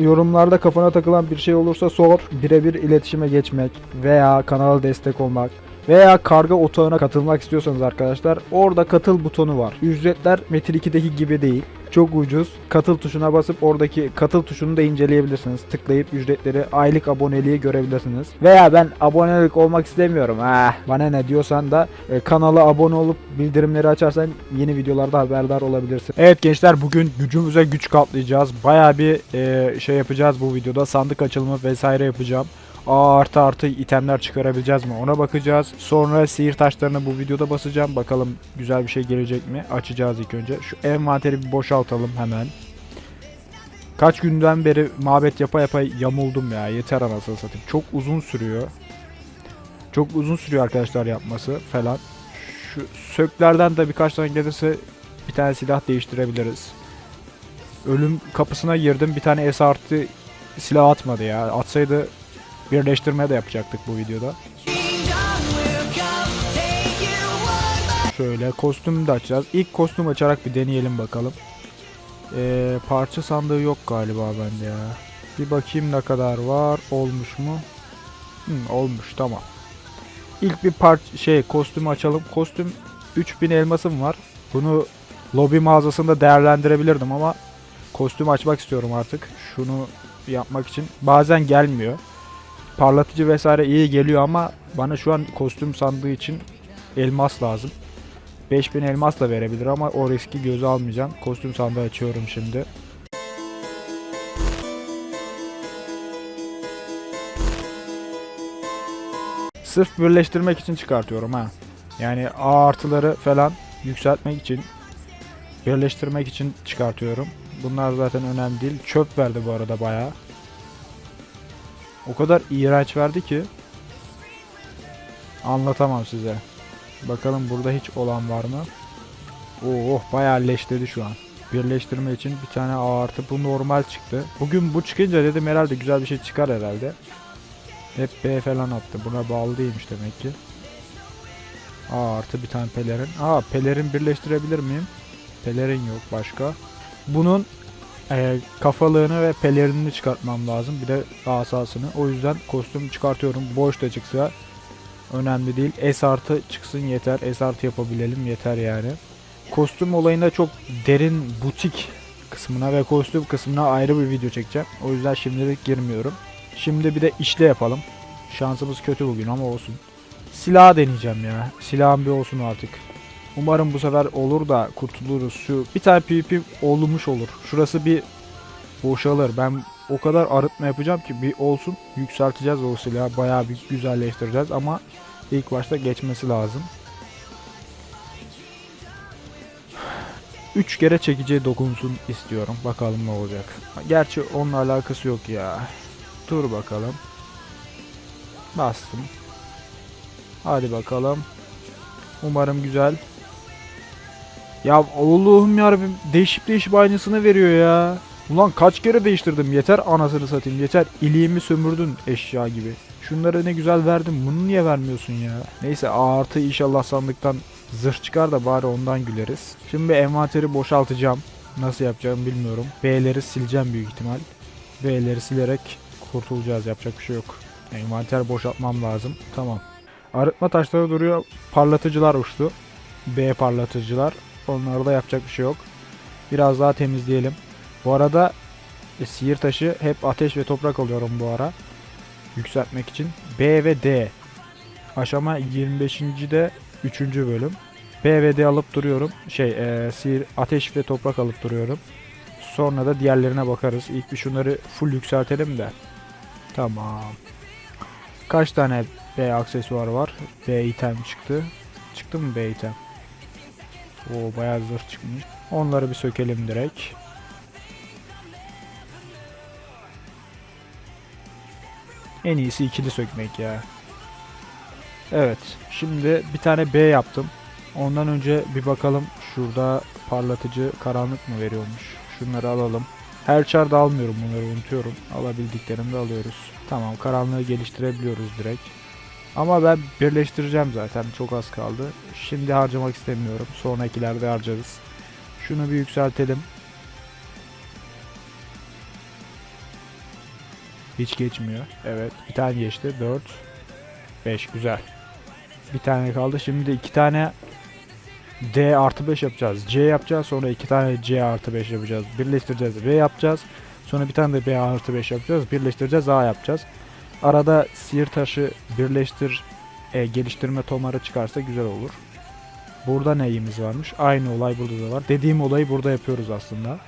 Yorumlarda kafana takılan bir şey olursa sor. Birebir iletişime geçmek veya kanala destek olmak veya karga otağına katılmak istiyorsanız arkadaşlar orada katıl butonu var. Ücretler Metin 2'deki gibi değil. Çok ucuz. Katıl tuşuna basıp oradaki katıl tuşunu da inceleyebilirsiniz. Tıklayıp ücretleri, aylık aboneliği görebilirsiniz. Veya ben abonelik olmak istemiyorum. Ah, bana ne diyorsan da e, kanala abone olup bildirimleri açarsan yeni videolarda haberdar olabilirsin. Evet gençler bugün gücümüze güç katlayacağız. Baya bir e, şey yapacağız bu videoda. Sandık açılımı vesaire yapacağım. A artı artı itemler çıkarabileceğiz mi ona bakacağız. Sonra sihir taşlarını bu videoda basacağım. Bakalım güzel bir şey gelecek mi? Açacağız ilk önce. Şu envanteri bir boşaltalım hemen. Kaç günden beri mabet yapa yapa yamuldum ya. Yeter anasını satayım. Çok uzun sürüyor. Çok uzun sürüyor arkadaşlar yapması falan. Şu söklerden de birkaç tane gelirse bir tane silah değiştirebiliriz. Ölüm kapısına girdim. Bir tane S artı silah atmadı ya. Atsaydı birleştirme de yapacaktık bu videoda. Şöyle kostüm de açacağız. İlk kostüm açarak bir deneyelim bakalım. Ee, parça sandığı yok galiba bende ya. Bir bakayım ne kadar var. Olmuş mu? Hı, olmuş tamam. İlk bir part şey kostümü açalım. Kostüm 3000 elmasım var. Bunu lobi mağazasında değerlendirebilirdim ama kostüm açmak istiyorum artık. Şunu yapmak için. Bazen gelmiyor parlatıcı vesaire iyi geliyor ama bana şu an kostüm sandığı için elmas lazım. 5000 elmas da verebilir ama o riski göze almayacağım. Kostüm sandığı açıyorum şimdi. Sırf birleştirmek için çıkartıyorum ha. Yani A artıları falan yükseltmek için birleştirmek için çıkartıyorum. Bunlar zaten önemli değil. Çöp verdi bu arada bayağı. O kadar iğrenç verdi ki anlatamam size. Bakalım burada hiç olan var mı? Oh bayağı leşledi şu an. Birleştirme için bir tane A artı bu normal çıktı. Bugün bu çıkınca dedim herhalde güzel bir şey çıkar herhalde. Hep B falan attı. Buna bağlı değilmiş demek ki. A artı bir tane pelerin. Aa pelerin birleştirebilir miyim? Pelerin yok başka. Bunun e, kafalığını ve pelerinini çıkartmam lazım. Bir de asasını. O yüzden kostüm çıkartıyorum. Boş da çıksa önemli değil. S artı çıksın yeter. S artı yapabilelim yeter yani. Kostüm olayında çok derin butik kısmına ve kostüm kısmına ayrı bir video çekeceğim. O yüzden şimdilik girmiyorum. Şimdi bir de işle yapalım. Şansımız kötü bugün ama olsun. Silah deneyeceğim ya. Silahım bir olsun artık. Umarım bu sefer olur da kurtuluruz. Şu bir tane PvP olmuş olur. Şurası bir boşalır. Ben o kadar arıtma yapacağım ki bir olsun. Yükselteceğiz o silahı. Bayağı bir güzelleştireceğiz ama ilk başta geçmesi lazım. 3 kere çekiciye dokunsun istiyorum. Bakalım ne olacak. Gerçi onunla alakası yok ya. Dur bakalım. Bastım. Hadi bakalım. Umarım güzel. Ya Allah'ım yarabbim değişip değişip aynısını veriyor ya. Ulan kaç kere değiştirdim yeter anasını satayım yeter. İliğimi sömürdün eşya gibi. Şunları ne güzel verdim bunu niye vermiyorsun ya. Neyse artı inşallah sandıktan zırh çıkar da bari ondan güleriz. Şimdi envanteri boşaltacağım. Nasıl yapacağımı bilmiyorum. B'leri sileceğim büyük ihtimal. B'leri silerek kurtulacağız yapacak bir şey yok. Envanter boşaltmam lazım. Tamam. Arıtma taşları duruyor. Parlatıcılar uçtu. B parlatıcılar. Onlarda yapacak bir şey yok. Biraz daha temizleyelim. Bu arada e, sihir taşı hep ateş ve toprak alıyorum bu ara. Yükseltmek için. B ve D. Aşama 25. de 3. bölüm. B ve D alıp duruyorum. Şey e, sihir ateş ve toprak alıp duruyorum. Sonra da diğerlerine bakarız. İlk bir şunları full yükseltelim de. Tamam. Kaç tane B aksesuar var? B item çıktı. Çıktı mı B item? Oo bayağı zırh çıkmış. Onları bir sökelim direkt. En iyisi ikili sökmek ya. Evet. Şimdi bir tane B yaptım. Ondan önce bir bakalım şurada parlatıcı karanlık mı veriyormuş. Şunları alalım. Her çarda almıyorum bunları unutuyorum. Alabildiklerimi de alıyoruz. Tamam karanlığı geliştirebiliyoruz direkt. Ama ben birleştireceğim zaten çok az kaldı. Şimdi harcamak istemiyorum. Sonrakilerde harcarız. Şunu bir yükseltelim. Hiç geçmiyor. Evet. Bir tane geçti. 4 5 güzel. Bir tane kaldı. Şimdi iki tane D artı 5 yapacağız. C yapacağız. Sonra iki tane C artı 5 yapacağız. Birleştireceğiz. B yapacağız. Sonra bir tane de B artı 5 yapacağız. Birleştireceğiz. A yapacağız. Arada sihir taşı birleştir e, geliştirme tomarı çıkarsa güzel olur. Burada neyimiz varmış? Aynı olay burada da var. Dediğim olayı burada yapıyoruz aslında.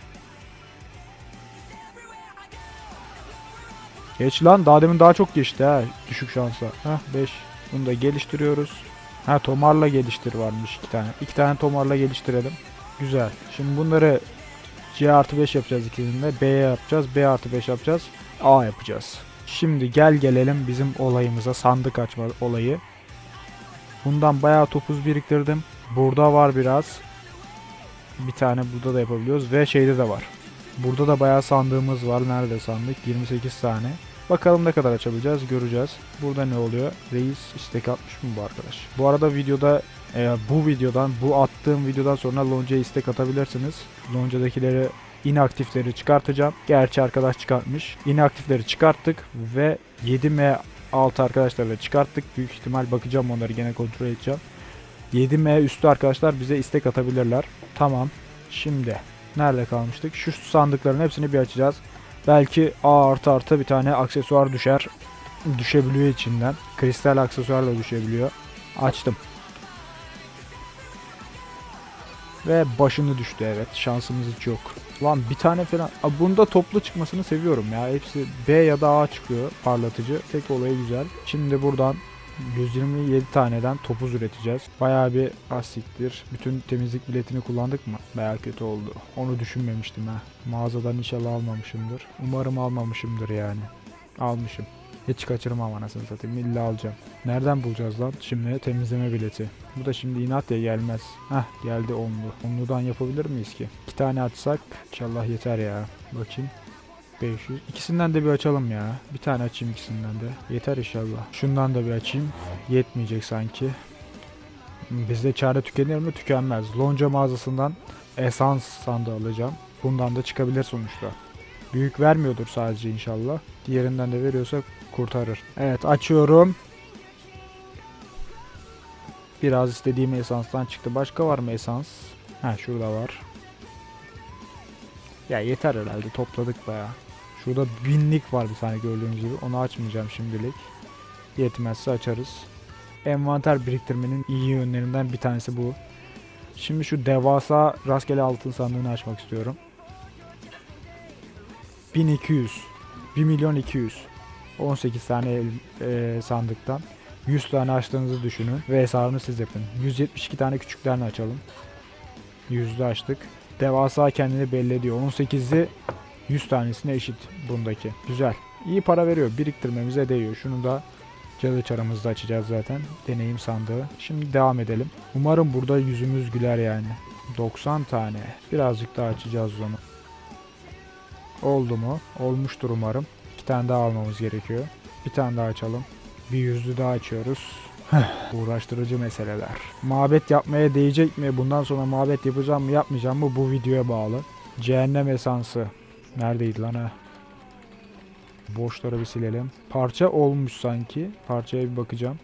Geç lan. Daha demin daha çok geçti ha. Düşük şansa. Heh 5. Bunu da geliştiriyoruz. Ha tomarla geliştir varmış iki tane. İki tane tomarla geliştirelim. Güzel. Şimdi bunları C artı 5 yapacağız ikisini de. B yapacağız. B artı 5 yapacağız. A yapacağız. Şimdi gel gelelim bizim olayımıza. Sandık açma olayı. Bundan bayağı topuz biriktirdim. Burada var biraz. Bir tane burada da yapabiliyoruz. Ve şeyde de var. Burada da bayağı sandığımız var. Nerede sandık? 28 tane. Bakalım ne kadar açabileceğiz göreceğiz. Burada ne oluyor? Reis istek atmış mı bu arkadaş? Bu arada videoda e, bu videodan bu attığım videodan sonra Lonca'ya istek atabilirsiniz. Lonca'dakileri inaktifleri çıkartacağım. Gerçi arkadaş çıkartmış. İnaktifleri çıkarttık ve 7M 6 arkadaşları da çıkarttık. Büyük ihtimal bakacağım onları gene kontrol edeceğim. 7M üstü arkadaşlar bize istek atabilirler. Tamam. Şimdi nerede kalmıştık? Şu sandıkların hepsini bir açacağız. Belki A artı artı bir tane aksesuar düşer. Düşebiliyor içinden. Kristal aksesuar da düşebiliyor. Açtım. Ve başını düştü evet. Şansımız hiç yok. Lan bir tane falan. Abi bunda toplu çıkmasını seviyorum ya. Hepsi B ya da A çıkıyor parlatıcı. Tek olayı güzel. Şimdi buradan 127 taneden topuz üreteceğiz. Bayağı bir asiktir. Bütün temizlik biletini kullandık mı? Bayağı kötü oldu. Onu düşünmemiştim ha. Mağazadan inşallah almamışımdır. Umarım almamışımdır yani. Almışım. Hiç kaçırmam anasını satayım. İlla alacağım. Nereden bulacağız lan? Şimdi temizleme bileti. Bu da şimdi inat ya gelmez. Hah geldi onlu. Onludan yapabilir miyiz ki? İki tane açsak inşallah yeter ya. Bakayım. 500. İkisinden de bir açalım ya. Bir tane açayım ikisinden de. Yeter inşallah. Şundan da bir açayım. Yetmeyecek sanki. Bizde çare tükenir mi? Tükenmez. Lonca mağazasından esans sandığı alacağım. Bundan da çıkabilir sonuçta. Büyük vermiyordur sadece inşallah. Diğerinden de veriyorsa kurtarır. Evet açıyorum. Biraz istediğim esanstan çıktı. Başka var mı esans? Ha şurada var. Ya yeter herhalde topladık bayağı. Şurada binlik var bir tane gördüğünüz gibi. Onu açmayacağım şimdilik. Yetmezse açarız. Envanter biriktirmenin iyi yönlerinden bir tanesi bu. Şimdi şu devasa rastgele altın sandığını açmak istiyorum. 1200. 1 milyon 200. 18 tane e, sandıktan. 100 tane açtığınızı düşünün ve hesabını siz yapın. 172 tane küçüklerini açalım. 100'lü açtık. Devasa kendini belli ediyor. 18'i 100 tanesine eşit bundaki. Güzel. İyi para veriyor. Biriktirmemize değiyor. Şunu da cadı çaramızda açacağız zaten. Deneyim sandığı. Şimdi devam edelim. Umarım burada yüzümüz güler yani. 90 tane. Birazcık daha açacağız o zaman. Oldu mu? Olmuştur umarım. İki tane daha almamız gerekiyor. Bir tane daha açalım. Bir yüzlü daha açıyoruz. Uğraştırıcı meseleler. Mabet yapmaya değecek mi? Bundan sonra mabet yapacağım mı yapmayacağım mı? Bu videoya bağlı. Cehennem esansı. Neredeydi lan ha? Boşları bir silelim. Parça olmuş sanki. Parçaya bir bakacağım.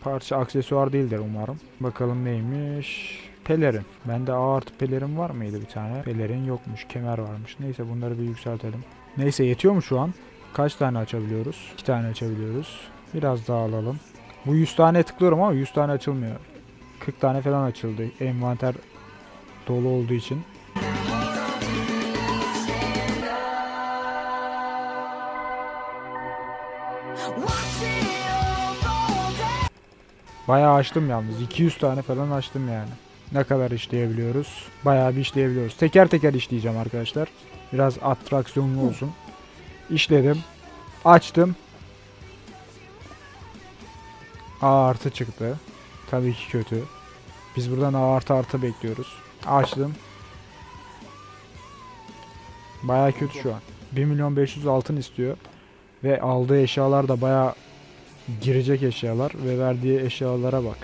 Parça aksesuar değildir umarım. Bakalım neymiş. Pelerin. Bende A artı pelerin var mıydı bir tane? Pelerin yokmuş. Kemer varmış. Neyse bunları bir yükseltelim. Neyse yetiyor mu şu an? Kaç tane açabiliyoruz? 2 tane açabiliyoruz. Biraz daha alalım. Bu 100 tane tıklıyorum ama 100 tane açılmıyor. 40 tane falan açıldı. Envanter dolu olduğu için. Bayağı açtım yalnız. 200 tane falan açtım yani. Ne kadar işleyebiliyoruz? Bayağı bir işleyebiliyoruz. Teker teker işleyeceğim arkadaşlar. Biraz atraksiyonlu olsun. İşledim. Açtım. A artı çıktı. Tabii ki kötü. Biz buradan A artı artı bekliyoruz. Açtım. Bayağı kötü şu an. 1 milyon 500 altın istiyor. Ve aldığı eşyalar da bayağı girecek eşyalar ve verdiği eşyalara bak.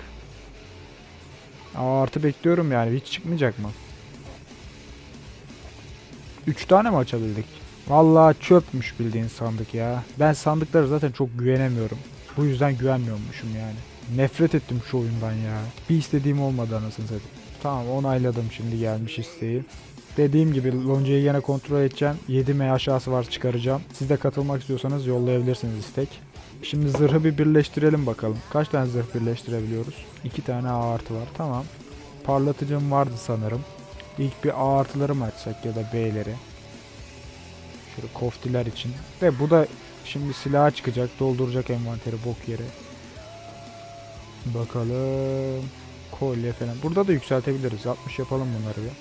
A artı bekliyorum yani hiç çıkmayacak mı? 3 tane mi açabildik? Vallahi çöpmüş bildiğin sandık ya. Ben sandıklara zaten çok güvenemiyorum. Bu yüzden güvenmiyormuşum yani. Nefret ettim şu oyundan ya. Bir istediğim olmadı anasını satayım. Tamam onayladım şimdi gelmiş isteği. Dediğim gibi loncayı yine kontrol edeceğim. 7 M aşağısı var çıkaracağım. Siz de katılmak istiyorsanız yollayabilirsiniz istek. Şimdi zırhı bir birleştirelim bakalım. Kaç tane zırh birleştirebiliyoruz? 2 tane A artı var. Tamam. Parlatıcım vardı sanırım. İlk bir A artıları mı açsak ya da B'leri? Şöyle koftiler için. Ve bu da şimdi silaha çıkacak. Dolduracak envanteri bok yeri. Bakalım. Kolye falan. Burada da yükseltebiliriz. 60 yapalım bunları bir.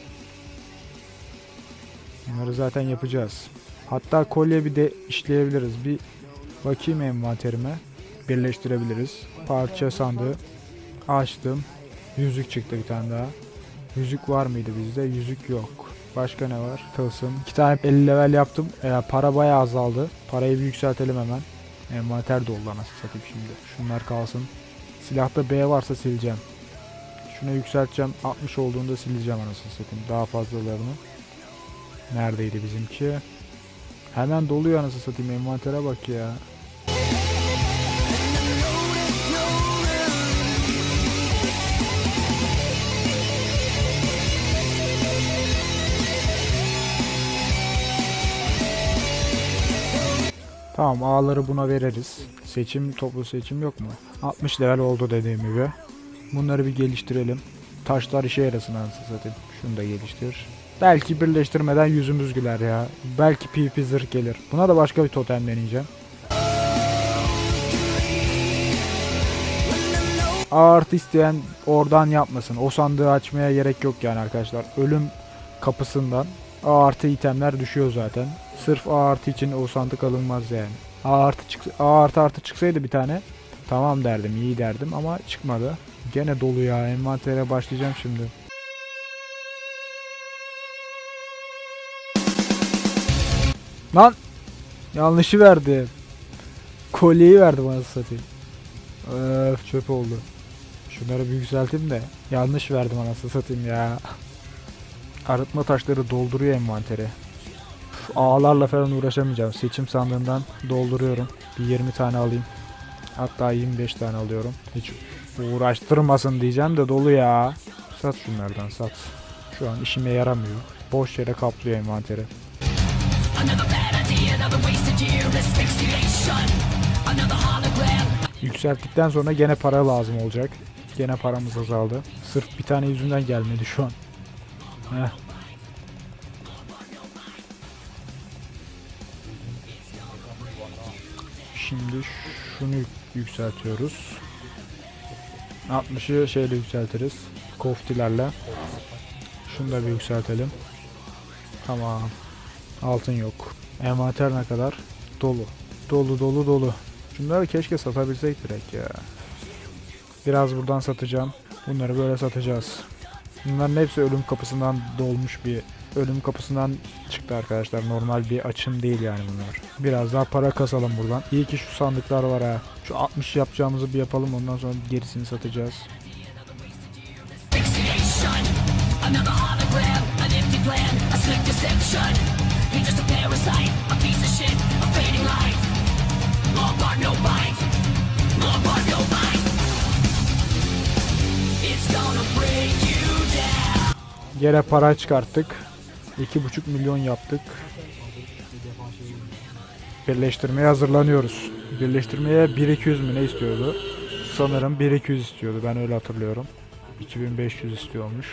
Bunları zaten yapacağız. Hatta kolye bir de işleyebiliriz. Bir bakayım envanterime. Birleştirebiliriz. Parça sandığı açtım. Yüzük çıktı bir tane daha. Yüzük var mıydı bizde? Yüzük yok. Başka ne var? Tılsım. İki tane 50 level yaptım. Ee, para bayağı azaldı. Parayı bir yükseltelim hemen. Envanter doldu anasını satayım şimdi. Şunlar kalsın. Silahta B varsa sileceğim. Şuna yükselteceğim. 60 olduğunda sileceğim anasını satayım. Daha fazlalarını. Neredeydi bizimki? Hemen doluyor anasını satayım. Envantere bak ya. Tamam ağları buna veririz. Seçim toplu seçim yok mu? 60 level oldu dediğim gibi. Bunları bir geliştirelim. Taşlar işe yarasın anasını satayım. Şunu da geliştir. Belki birleştirmeden yüzümüz güler ya. Belki PvP zırh gelir. Buna da başka bir totem deneyeceğim. A artı isteyen oradan yapmasın. O sandığı açmaya gerek yok yani arkadaşlar. Ölüm kapısından A artı itemler düşüyor zaten. Sırf A artı için o sandık alınmaz yani. A artı, çık A artı artı çıksaydı bir tane tamam derdim iyi derdim ama çıkmadı. Gene dolu ya envantere başlayacağım şimdi. Lan yanlışı verdi. Kolyeyi verdi bana satayım. Öf çöp oldu. Şunları bir yükselteyim de yanlış verdim anasını satayım ya. Arıtma taşları dolduruyor envanteri. Üf, Ağlarla falan uğraşamayacağım. Seçim sandığından dolduruyorum. Bir 20 tane alayım. Hatta 25 tane alıyorum. Hiç uğraştırmasın diyeceğim de dolu ya. Sat şunlardan sat. Şu an işime yaramıyor. Boş yere kaplıyor envanteri. Yükselttikten sonra gene para lazım olacak. Gene paramız azaldı. Sırf bir tane yüzünden gelmedi şu an. Heh. Şimdi şunu yükseltiyoruz. 60'ı şeyle yükseltiriz. Koftilerle. Şunu da bir yükseltelim. Tamam. Altın yok. Envanter ne kadar? Dolu. Dolu dolu dolu. Şunları keşke satabilsek direkt ya. Biraz buradan satacağım. Bunları böyle satacağız. Bunların hepsi ölüm kapısından dolmuş bir ölüm kapısından çıktı arkadaşlar. Normal bir açım değil yani bunlar. Biraz daha para kasalım buradan. İyi ki şu sandıklar var ha. Şu 60 yapacağımızı bir yapalım ondan sonra gerisini satacağız. Yere para çıkarttık. 2,5 milyon yaptık. Birleştirmeye hazırlanıyoruz. Birleştirmeye 1200 mü ne istiyordu? Sanırım 1200 istiyordu. Ben öyle hatırlıyorum. 2500 istiyormuş.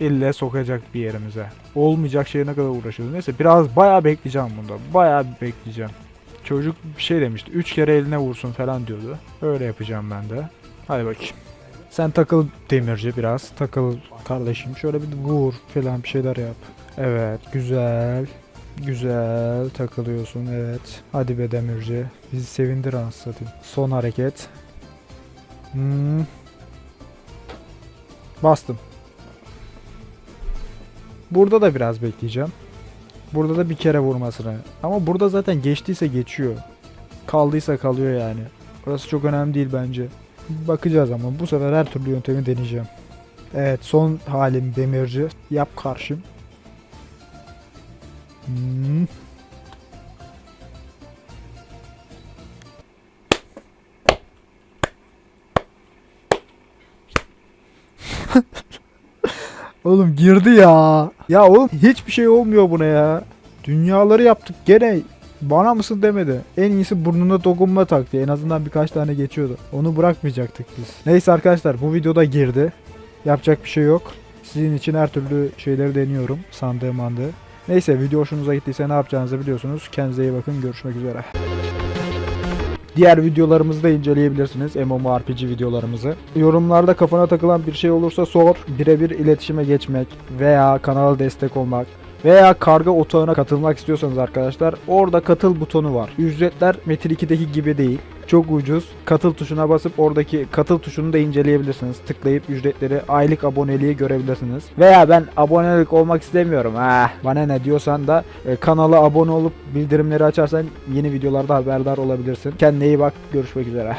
İlle sokacak bir yerimize. Olmayacak şeye ne kadar uğraşıyoruz. Neyse biraz bayağı bekleyeceğim bunda. Bayağı bir bekleyeceğim. Çocuk bir şey demişti. 3 kere eline vursun falan diyordu. Öyle yapacağım ben de. Hadi bakayım. Sen takıl demirci biraz. Takıl kardeşim. Şöyle bir vur falan bir şeyler yap. Evet güzel. Güzel takılıyorsun evet. Hadi be demirci. Bizi sevindir anasını satayım. Son hareket. Hmm. Bastım. Burada da biraz bekleyeceğim. Burada da bir kere vurmasını. Ama burada zaten geçtiyse geçiyor. Kaldıysa kalıyor yani. Burası çok önemli değil bence. Bakacağız ama bu sefer her türlü yöntemi deneyeceğim. Evet son halim demirci. Yap karşım. Hmm. Oğlum girdi ya. Ya oğlum hiçbir şey olmuyor buna ya. Dünyaları yaptık gene bana mısın demedi. En iyisi burnuna dokunma taktı. En azından birkaç tane geçiyordu. Onu bırakmayacaktık biz. Neyse arkadaşlar bu videoda girdi. Yapacak bir şey yok. Sizin için her türlü şeyleri deniyorum. Sandığı mandığı. Neyse video hoşunuza gittiyse ne yapacağınızı biliyorsunuz. Kendinize iyi bakın. Görüşmek üzere. Diğer videolarımızı da inceleyebilirsiniz. MMORPG videolarımızı. Yorumlarda kafana takılan bir şey olursa sor. Birebir iletişime geçmek veya kanala destek olmak veya karga otağına katılmak istiyorsanız arkadaşlar orada katıl butonu var. Ücretler Metin 2'deki gibi değil. Çok ucuz. Katıl tuşuna basıp oradaki katıl tuşunu da inceleyebilirsiniz. Tıklayıp ücretleri, aylık aboneliği görebilirsiniz. Veya ben abonelik olmak istemiyorum. Ah, bana ne diyorsan da e, kanala abone olup bildirimleri açarsan yeni videolarda haberdar olabilirsin. Kendine iyi bak. Görüşmek üzere.